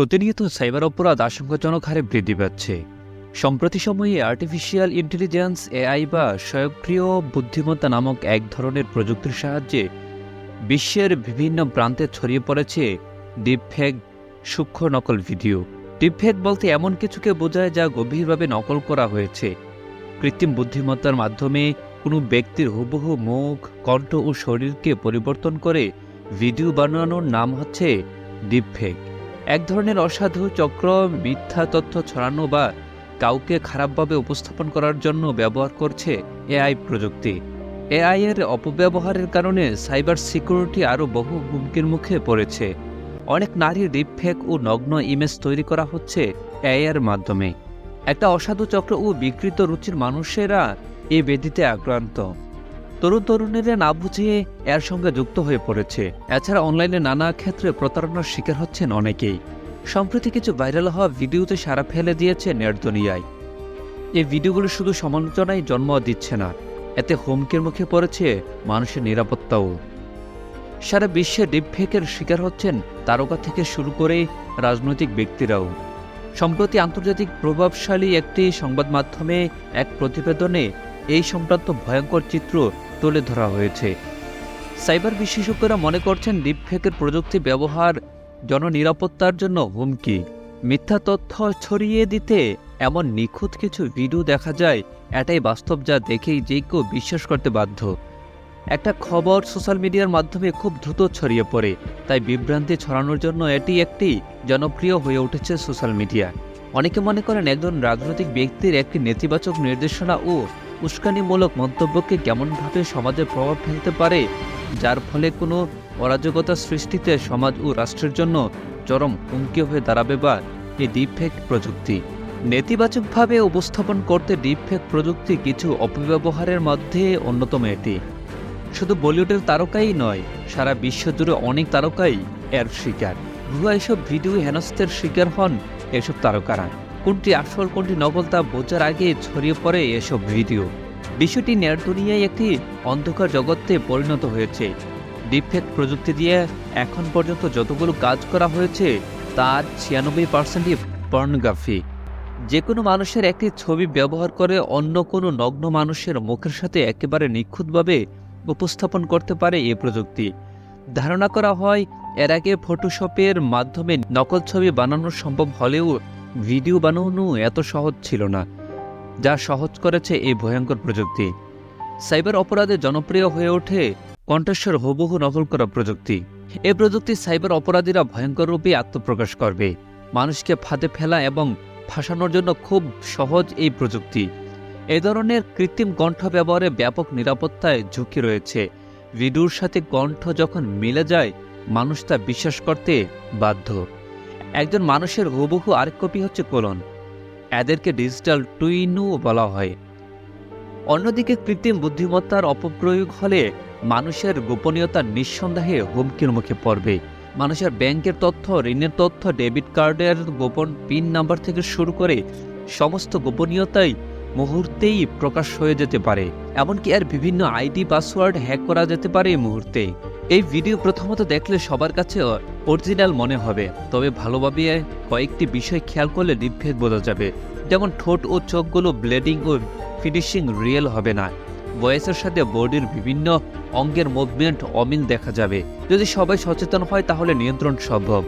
প্রতিনিয়ত সাইবার অপরাধ আশঙ্কাজনক হারে বৃদ্ধি পাচ্ছে। সম্প্রতি সময়ে আর্টিফিশিয়াল ইন্টেলিজেন্স এআই বা স্বয়ংক্রিয় বুদ্ধিমত্তা নামক এক ধরনের প্রযুক্তির সাহায্যে বিশ্বের বিভিন্ন প্রান্তে ছড়িয়ে পড়েছে ডিপফেক সূক্ষ্ম নকল ভিডিও। ডিপফেক বলতে এমন কিছুকে বোঝায় যা গভীরভাবে নকল করা হয়েছে। কৃত্রিম বুদ্ধিমত্তার মাধ্যমে কোনো ব্যক্তির হুবহু মুখ, কণ্ঠ ও শরীরকে পরিবর্তন করে ভিডিও বানানোর নাম হচ্ছে ডিপফেক। এক ধরনের অসাধু চক্র, মিথ্যা তথ্য ছড়ানো বা কাউকে খারাপভাবে উপস্থাপন করার জন্য ব্যবহার করছে এআই প্রযুক্তি। এআই এর অপব্যবহারের কারণে সাইবার সিকিউরিটি আরও বহু হুমকির মুখে পড়েছে। অনেক নারীর ডিপফেক ও নগ্ন ইমেজ তৈরি করা হচ্ছে এআই এর মাধ্যমে। একটা অসাধু চক্র ও বিকৃত রুচির মানুষেরা এ বেদিতে আক্রান্ত। তরুণ তরুণীরা না বুঝিয়ে এর সঙ্গে যুক্ত হয়ে পড়েছে। এছাড়া অনলাইনে নানা ক্ষেত্রে প্রতারণার শিকার হচ্ছেন অনেকেই। সম্প্রতি কিছু ভাইরাল হওয়া ভিডিওতে সারা ফেলে দিয়েছে নেট দুনিয়ায়। এই ভিডিওগুলো শুধু সমালোচনায় জন্ম দিচ্ছে না, এতে হুমকির মুখে পড়েছে মানুষের নিরাপত্তাও। সারা বিশ্বে ডিপফেকের শিকার হচ্ছেন তারকা থেকে শুরু করে রাজনৈতিক ব্যক্তিরাও। সম্প্রতি আন্তর্জাতিক প্রভাবশালী একটি সংবাদ মাধ্যমে এক প্রতিবেদনে এই সংক্রান্ত ভয়ঙ্কর চিত্র তুলে ধরা হয়েছে। সাইবার বিশেষজ্ঞরা মনে করছেন ডিপফেকের প্রযুক্তি ব্যবহার জননিরাপত্তার জন্য হুমকি। মিথ্যা তথ্য ছড়িয়ে দিতে এমন নিখুঁত কিছু ভিডিও দেখা যায়, এটাই বাস্তব যা দেখেই যে কেউ বিশ্বাস করতে বাধ্য। একটা খবর সোশ্যাল মিডিয়ার মাধ্যমে খুব দ্রুত ছড়িয়ে পড়ে, তাই বিভ্রান্তি ছড়ানোর জন্য এটি একটি জনপ্রিয় হয়ে উঠেছে সোশ্যাল মিডিয়া। অনেকে মনে করেন একজন রাজনৈতিক ব্যক্তির একটি নেতিবাচক নির্দেশনা ও উস্কানিমূলক মন্তব্যকে কেমনভাবে সমাজে প্রভাব ফেলতে পারে, যার ফলে কোনো অরাজকতা সৃষ্টিতে সমাজ ও রাষ্ট্রের জন্য চরম হুমকি হয়ে দাঁড়াবে বা এই ডিপফেক প্রযুক্তি। নেতিবাচকভাবে উপস্থাপন করতে ডিপফেক প্রযুক্তি কিছু অপব্যবহারের মধ্যে অন্যতম এটি। শুধু বলিউডের তারকাই নয়, সারা বিশ্ব জুড়ে অনেক তারকাই এর শিকার। ভুয়া এসব ভিডিও হেনস্তের শিকার হন এসব তারকারা। কোনটি আসল, কোনটি নকল তা বোঝার আগে ছড়িয়ে পড়ে এসব ভিডিও। বিষয়টি নেট দুনিয়ায় একটি অন্ধকার জগতে পরিণত হয়েছে। ডিপফেক প্রযুক্তি দিয়ে এখন পর্যন্ত যতগুলো কাজ করা হয়েছে, তার ছিয়ানব্বই পার্সেন্টই পর্নোগ্রাফি। যে কোনো মানুষের একটি ছবি ব্যবহার করে অন্য কোনো নগ্ন মানুষের মুখের সাথে একেবারে নিখুঁতভাবে উপস্থাপন করতে পারে এই প্রযুক্তি। ধারণা করা হয়, এর আগে ফটোশপের মাধ্যমে নকল ছবি বানানো সম্ভব হলেও ভিডিও বানানো এত সহজ ছিল না, যা সহজ করেছে এই ভয়ঙ্কর প্রযুক্তি। সাইবার অপরাধে জনপ্রিয় হয়ে ওঠে কণ্ঠস্বর হুবহু নকল করা প্রযুক্তি। এই প্রযুক্তি সাইবার অপরাধীরা ভয়ঙ্কর রূপে আত্মপ্রকাশ করবে। মানুষকে ফাঁদে ফেলা এবং ফাঁসানোর জন্য খুব সহজ এই প্রযুক্তি। এ ধরনের কৃত্রিম কণ্ঠ ব্যবহারে ব্যাপক নিরাপত্তায় ঝুঁকি রয়েছে। ভিডিওর সাথে কণ্ঠ যখন মিলে যায়, মানুষ তা বিশ্বাস করতে বাধ্য। একজন মানুষের হুবহু আরেক কপি হচ্ছে কোলন। এদেরকে ডিজিটাল টুইনও বলা হয়। অন্যদিকে কৃত্রিম বুদ্ধিমত্তার অপপ্রয়োগ হলে মানুষের গোপনীয়তা নিঃসন্দেহে হুমকির মুখে পড়বে। মানুষের ব্যাংকের তথ্য, ঋণের তথ্য, ডেবিট কার্ডের গোপন পিন নাম্বার থেকে শুরু করে সমস্ত গোপনীয়তাই মুহূর্তেই প্রকাশ হয়ে যেতে পারে, এমনকি এর বিভিন্ন আইডি, পাসওয়ার্ড হ্যাক করা যেতে পারে এই মুহূর্তে। এই ভিডিও প্রথমত দেখলে সবার কাছে অরিজিনাল মনে হবে, তবে ভালোভাবে কয়েকটি বিষয় খেয়াল করলে ডিপফেক বোঝা যাবে। যেমন ঠোঁট ও চোখগুলো ব্লেডিং ও ফিনিশিং রিয়েল হবে না। ভয়েসের সাথে বডির বিভিন্ন অঙ্গের মুভমেন্ট অমিল দেখা যাবে। যদি সবাই সচেতন হয়, তাহলে নিয়ন্ত্রণ সম্ভব।